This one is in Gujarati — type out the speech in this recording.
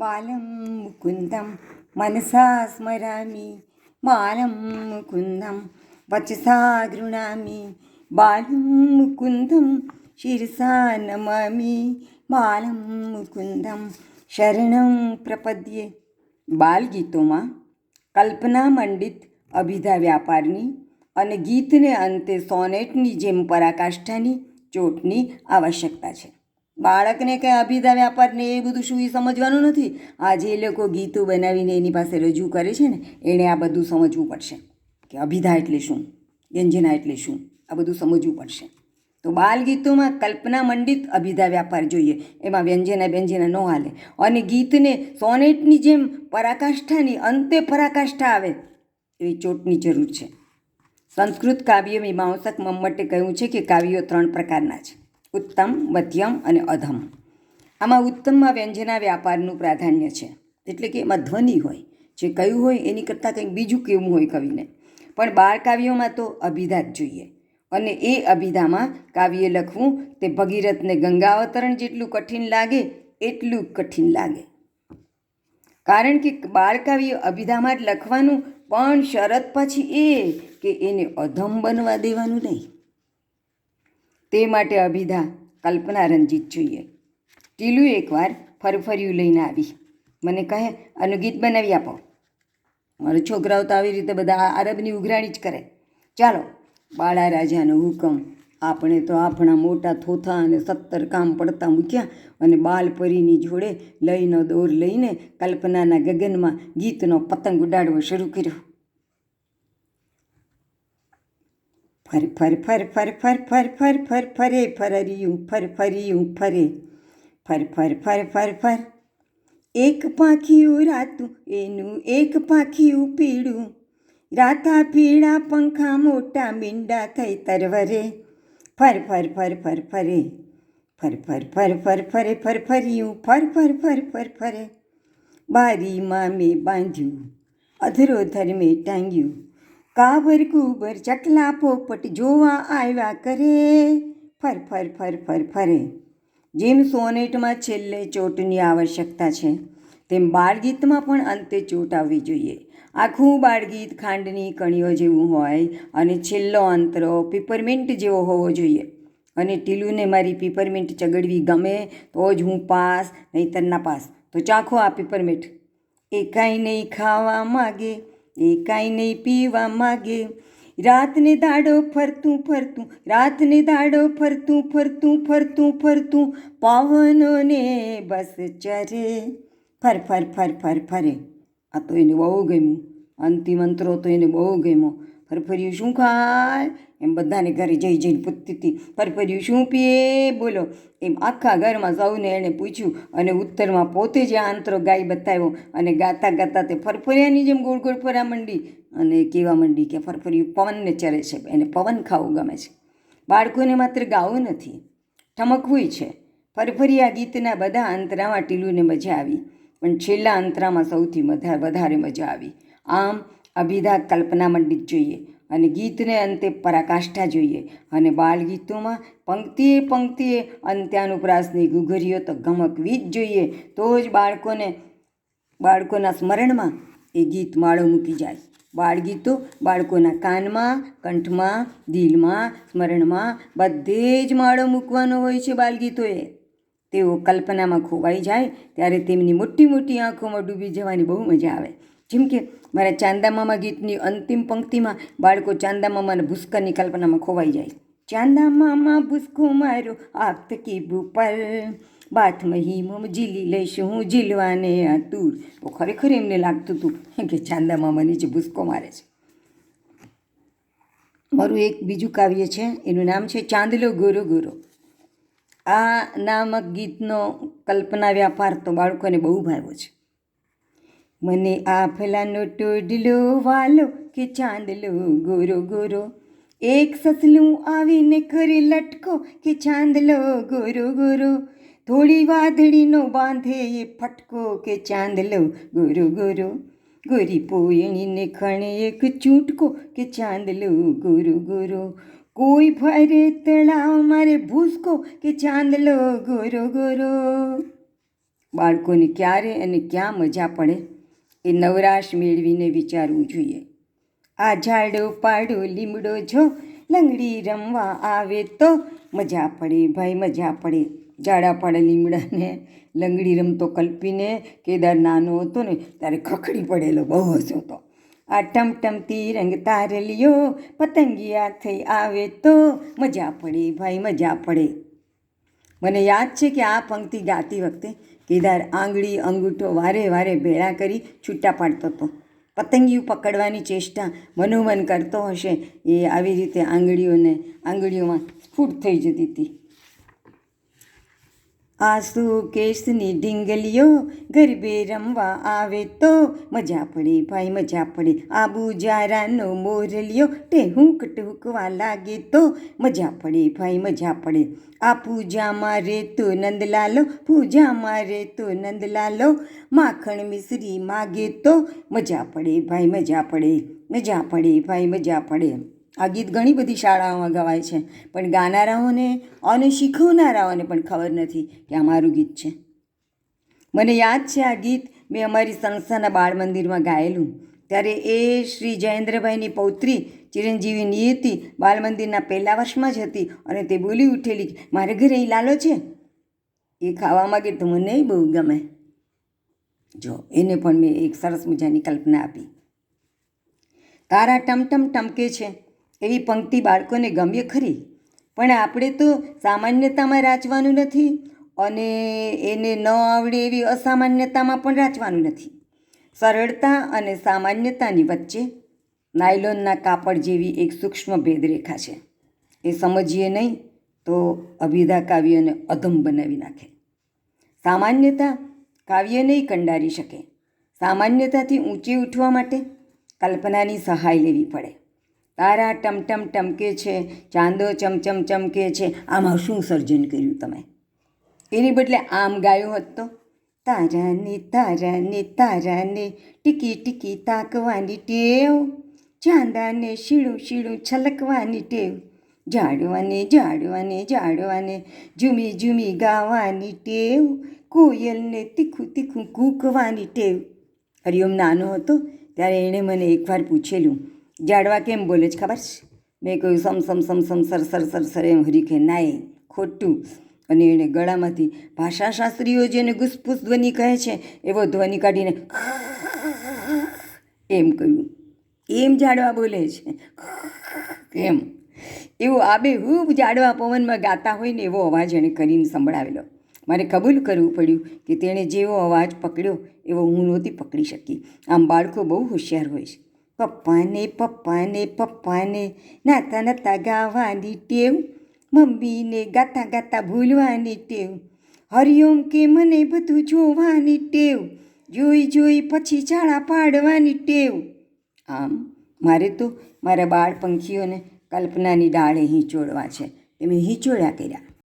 ബാലം മുകുന്ദം, മനസാ സ്മരാമി. ബാലം മുകുന്ദം, വചസാ ഗൃണാമി. ബാലം മുകുന്ദം, ശിരസാ നമാമി. ബാലം મુકુંદમ શરણમ પ્રપદ્યે બાલગીતોમાં કલ્પના મંડિત અભિધા વ્યાપારની અને ગીતને અંતે સોનેટની જેમ પરાકાષ્ઠાની ચોટની આવશ્યકતા છે બાળકને કંઈ અભિધા વ્યાપારને એ બધું શું એ સમજવાનું નથી? આજે એ લોકો ગીતો બનાવીને એની પાસે રજૂ કરે છે ને, એણે આ બધું સમજવું પડશે. કે અભિધા એટલે શું? વ્યંજના એટલે શું? આ બધું સમજવું પડશે. તો બાલ ગીતોમાં કલ્પના મંડિત અભિધા, વ્યાપાર જોઈએ. એમાં વ્યંજના વ્યંજના ન હાલે. અને ગીતને સોનેટની જેમ પરાકાષ્ઠાની, અંતે પરાકાષ્ઠા આવે, એવી ચોટની જરૂર છે. સંસ્કૃત કાવ્ય મીમાંસક મમ્મટે કહ્યું છે કે કાવ્યો ત્રણ પ્રકારના છે. ઉત્તમ, મધ્યમ અને અધમ. આમાં ઉત્તમમાં વ્યંજના વ્યાપારનું પ્રાધાન્ય છે. એટલે કે એમાં ધ્વનિ હોય. જે કયું હોય એની કરતાં કંઈક બીજું કેવું હોય કવિને. પણ બાર કાવ્યોમાં તો અભિધા જ જોઈએ. અને એ અભિધામાં કાવ્ય લખવું તે ભગીરથને ગંગાવતરણ જેટલું કઠિન લાગે, એટલું કઠિન લાગે. કારણ કે બાળકાવ્ય અભિધામાં જ લખવાનું પણ શરત પછી એ કે એને અધમ બનવા દેવાનું નહીં. તે માટે અભિધા કલ્પના રંજિત જોઈએ. ટીલું એકવાર ફરફર્યું લઈને આવી. મને કહે આનું ગીત બનાવી આપો. મારા છોકરાઓ તો આવી રીતે બધા આરબની ઉઘરાણી જ કરે. ચાલો, બાળા રાજાનો હુકમ. આપણે તો આપણા મોટા થોથા અને સત્તર કામ પડતા મૂક્યા અને બાલપરીની જોડે લઈનો દોર લઈને કલ્પનાના ગગનમાં ગીતનો પતંગ ઉડાડવો શરૂ કર્યો. ફર ફર ફર ફર ફર ફર ફર ફર ફરે ફરરિયું ફર ફરિયું ફરે ફર ફર ફર ફર ફર એક પાંખિયું રાતું એનું એક પાંખિયું પીળું રાતા પીળા પંખા મોટા મીંડા થઈ તરવરે ફર ફર ફર ફર ફરે ફર ફર ફર ફર ફરે ફર ફર્યું ફર ફર ફર ફર ફરે બારીમાં મેં બાંધ્યું અધરોધર મેં ટાંગ્યું કાબર કુબર ચકલા પોપટ જોવા આવ્યા કરે. ફર ફર ફર ફર, ફરે. જેમ સોનેટમાં છેલ્લે ચોટની આવશ્યકતા છે, તેમ બાળગીતમાં પણ અંતે ચોટ આવવી જોઈએ. આખું બાળગીત ખાંડની કણીઓ જેવું હોય અને છેલ્લો અંતરો પીપરમિન્ટ જેવો હોવો જોઈએ. અને ટીલુને મારી પીપરમિન્ટ ચગડવી ગમે તો જ હું પાસ, નહીંતર ના પાસ. તો ચાખો આ પીપરમિન્ટ એ કાંઈ નહીં ખાવા માગે. એ કાંઈ નહીં પીવા માગે. રાતને દાડો ફરતું ફરતું, રાતને દાડો ફરતું ફરતું ફરતું ફરતું પવનોને બસ ચરે. ફર ફર ફર ફર, ફરે. આ તો એને બહુ ગમ્યું. અંતિમ અંતરો તો એને બહુ ગમ્યો. ફરફર્યું શું ખાય? એમ બધાને ઘરે જઈ જઈને પૂછતી હતી. ફરફર્યું શું પીએ? બોલો. એમ આખા ઘરમાં સૌને એણે પૂછ્યું અને ઉત્તરમાં પોતે જ આ અંતરો ગાઈ બતાવ્યો અને ગાતા ગાતા તે ફરફરિયાની જેમ ગોળ ગોળ ફર્યા માંડી અને કહેવા માંડી કે ફરફર્યું પવનને ચરે છે. એને પવન ખાવું ગમે છે. બાળકોને માત્ર ગાવું નથી, ઠમકવું છે. ફરફરિયા ગીતના બધા અંતરામાં ટીલુને મજા આવી. પણ છેલ્લા અંતરામાં સૌથી વધારે મજા આવી. આમ અભિધા કલ્પના મંડિત જોઈએ અને ગીતને અંતે પરાકાષ્ઠા જોઈએ અને બાળગીતોમાં પંક્તિએ પંક્તિએ અંત્યાનુપ્રાસની ગુઘરીઓ તો ગમકવી જ જોઈએ, તો જ બાળકોને, બાળકોના સ્મરણમાં એ ગીત માળો મૂકી જાય. બાળગીતો બાળકોના કાનમાં, કંઠમાં, દિલમાં, સ્મરણમાં બધે જ માળો મૂકવાનો હોય છે બાળગીતોએ. તેઓ કલ્પનામાં ખોવાઈ જાય, ત્યારે તેમની મોટી મોટી આંખોમાં ડૂબી જવાની બહુ મજા આવે. જેમ કે મારા ચાંદામામા ગીતની અંતિમ પંક્તિમાં બાળકો ચાંદામામાના ભૂસ્કરની કલ્પનામાં ખોવાઈ જાય. ચાંદામામા ભૂસકો મારો આપ કી પર બાથમાં મમ ઝીલી લઈશું હું ઝીલવાને આતુર. તો ખરેખર એમને લાગતું હતું કે ચાંદામામા નીચે ભૂસકો મારે છે. મારું એક બીજું કાવ્ય છે, એનું નામ છે ચાંદલો ગોરો ગોરો. આ નામક ગીતનો કલ્પના, વ્યાપાર તો બાળકોને બહુ ભાવ્યો છે. મને આ ટોડલો વાલો કે ચાંદલો ગોરો ગોરો. એક સસલું આવીને કરે લટકો કે ચાંદલો ગોરો ગોરો. થોડી વાદળીનો બાંધે એ ફટકો કે ચાંદલો ગોરો ગોરો. ગોરી પોયણીને ખણે એક ચૂંટકો કે ચાંદલો ગોરો ગોરો. કોઈ ફરે તળાવ મારે ભૂસકો કે ચાંદલો ગોરો ગોરો. બાળકોને ક્યારે અને ક્યાં મજા પડે? એ નવરાશ મેળવીને વિચારવું જોઈએ. આ ઝાડો પાડો, લીમડો જો, લંગડી રમવા આવે તો મજા પડે ભાઈ, મજા પડે. ઝાડા પાડે લીમડાને, લંગડી રમતો કલ્પીને, કેદાર નાનો હતો ને, ત્યારે ખખડી પડેલો બહુ હસો હતો આ ટમટમતી રંગ તારલીઓ પતંગિયા થઈ આવે તો મજા પડે ભાઈ, મજા પડે. મને યાદ છે કે આ પંક્તિ ગાતી વખતે કેદાર આંગળી, અંગૂઠો વારે વારે ભેળા કરી છૂટા પાડતો હતો. પતંગિયું પકડવાની ચેષ્ટા મનોમન કરતો હશે. એ આવી રીતે આંગળીઓને, આંગળીઓમાં સ્ફૂટ થઈ જતી હતી. આસુ, કેસની ઢીંગલીઓ ગરબે રમવા આવે તો મજા પડે ભાઈ, મજા પડે. આબુ જારાનો તે હુંક ટૂંકવા લાગે તો મજા પડે ભાઈ, મજા પડે. આ પૂજામાં રેતો નંદલાલો પૂજામાં રેતો નંદલાલો, માખણ મિશ્રી માગે તો મજા પડે ભાઈ, મજા પડે. મજા પડે ભાઈ, મજા પડે. આ ગીત ઘણી બધી શાળાઓમાં ગવાય છે. પણ ગાનારાઓને, અને શીખવનારાઓને પણ ખબર નથી કે આ મારું ગીત છે. મને યાદ છે આ ગીત મેં અમારી સંસ્થાના બાળ મંદિરમાં ગાયેલું. ત્યારે એ શ્રી જયેન્દ્રભાઈની પૌત્રી ચિરંજીવી નિયતિ બાળ મંદિરના પહેલા વર્ષમાં જ હતી અને તે બોલી ઉઠેલી મારે ઘરે એ લાલો છે? એ ખાવા માગે તો મને બહુ ગમે. જો, એને પણ મેં એક સરસ મજાની કલ્પના આપી. તારા ટમટમ ટમકે છે. એવી પંક્તિ બાળકોને ગમે ખરી? પણ આપણે તો સામાન્યતામાં રાચવાનું નથી અને એને ન આવડે એવી અસામાન્યતામાં પણ રાચવાનું નથી. સરળતા અને સામાન્યતાની વચ્ચે નાયલોનના કાપડ જેવી એક સૂક્ષ્મ ભેદરેખા છે. એ સમજીએ નહીં તો અભિધા કાવ્યને અધમ બનાવી નાખે. સામાન્યતા કાવ્ય નહીં કંડારી શકે. સામાન્યતાથી ઊંચી ઉઠવા માટે કલ્પનાની સહાય લેવી પડે. તારા ટમટમ ટમકે છે, ચાંદો ચમચમ ચમકે છે. આમાં શું સર્જન કર્યું તમે? એની બદલે આમ ગાયું હોત તો? તારાને તારાને તારાને ટીકી ટીકી તાકવાની ટેવ. ચાંદાને શીળું શીળું છલકવાની ટેવ. જાડવાને જાડવાને જાડવાને ઝૂમી ઝૂમી ગાવાની ટેવ. કોયલને તીખું તીખું કૂકવાની ટેવ. હરિઓમ નાનો હતો, ત્યારે એણે મને એકવાર પૂછેલું જાડવા કેમ બોલે છે ખબર છે? મેં કહ્યું, સમ સમ સમ સમ, સર સર સર સર, એમ હરીખે નાય, ખોટું. અને એણે ગળામાંથી ભાષાશાસ્ત્રીઓ જેને ગુસપુસ ધ્વનિ કહે છે, એવો ધ્વનિ કાઢીને એમ કહ્યું એમ જાડવા બોલે છે. એમ. એવો આબેહૂબ જાડવા પવનમાં ગાતા હોય ને એવો અવાજ એણે કરીને સંભળાવેલો. મારે કબૂલ કરવું પડ્યું કે તેણે જેવો અવાજ પકડ્યો, એવો હું નહોતી પકડી શકી. આમ બાળકો બહુ હોશિયાર હોય છે. પપ્પાને પપ્પાને પપ્પાને. નાતા નાતા ગાવાની ટેવ, મમ્મીને ગાતા ગાતા ભૂલવાની ટેવ. હરિઓમ કે મને બધું જોવાની ટેવ, જોઈ જોઈ પછી ચાળા પાડવાની ટેવ. આમ, મારે તો મારા બાળ પંખીઓને કલ્પનાની ડાળે હિંચોળવા છે. એ મેં હિંચોળ્યા કર્યા.